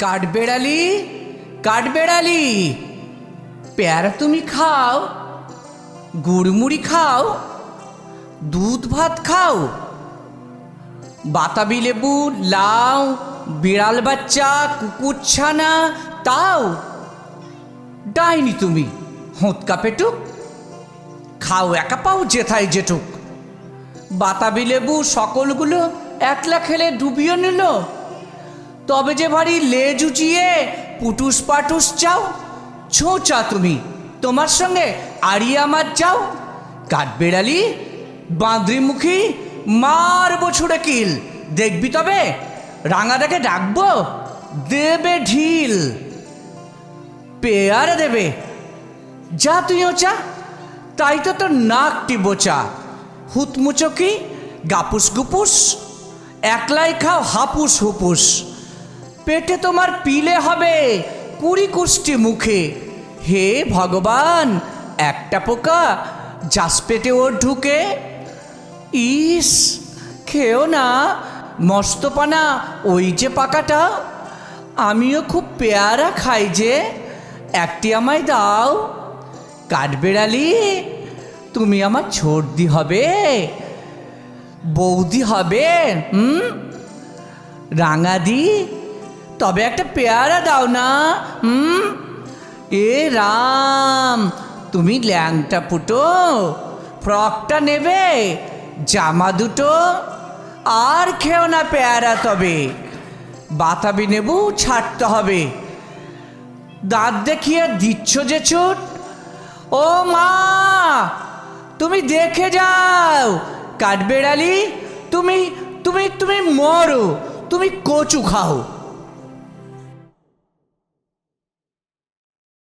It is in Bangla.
কাঠবেড়ালি কাঠবেড়ালি। পেয়ারা তুমি খাও, গুড়মুড়ি খাও, দুধ ভাত খাও। বাতাবি লেবু, লাউ, বিড়াল বাচ্চা, কুকুর ছানা, তাও। ডাইনি তুমি, হোঁতকা পেটুক। খাও একা পাও যেথায় যেটুক বাতাবি লেবু সকলগুলো একলা খেলে ডুবিয়ে নিল। তবে যে ভারী লেজ উঁচিয়ে পুটুস পাটুস চাও ছোঁচা তুমি। তোমার সঙ্গে আড়িয়ে আমার চাও, কাঠবেড়ালি, বাঁদরিমুখী, মার বছরে কিল। দেখবি তবে রাঙাটাকে ডাকবো, দেবে ঢিল। পেয়ারা দেবে। যা তুইও চা, তাই তো তোর নাকটি বোচা হুতমুচকি, গাপুস গুপুস, একলাই খাও হাপুস হুপুস। পেটে তোমার পিলে হবে কুড়ি কুষ্টি মুখে। হে ভগবান, একটা পোকা যাস পেটে ওর ঢুকে। ইস, খেও না, মস্তপানা, ওই যে পাকাটা। আমিও খুব পেয়ারা খাই যে, একটি আমায় দাও। কাঠবেড়ালি, তুমি আমার ছোটদি হবে, বৌদি হবে, হুম? রাঙাদি তবে একটা পেয়ারা দাও না। হুম? এ রাম, তুমি ল্যাংটা ফুটো, ফ্রকটা নেবে, জামা দুটো, আর খেও না পেয়ারা তবে। বাতাবি নেবু, ছাড়তে হবে। দাঁত দেখিয়ে দিচ্ছ যে ছুট ও মা, তুমি দেখে যাও, কাঠবেড়ালি, তুমি তুমি তুমি মরো, তুমি কচু খাও।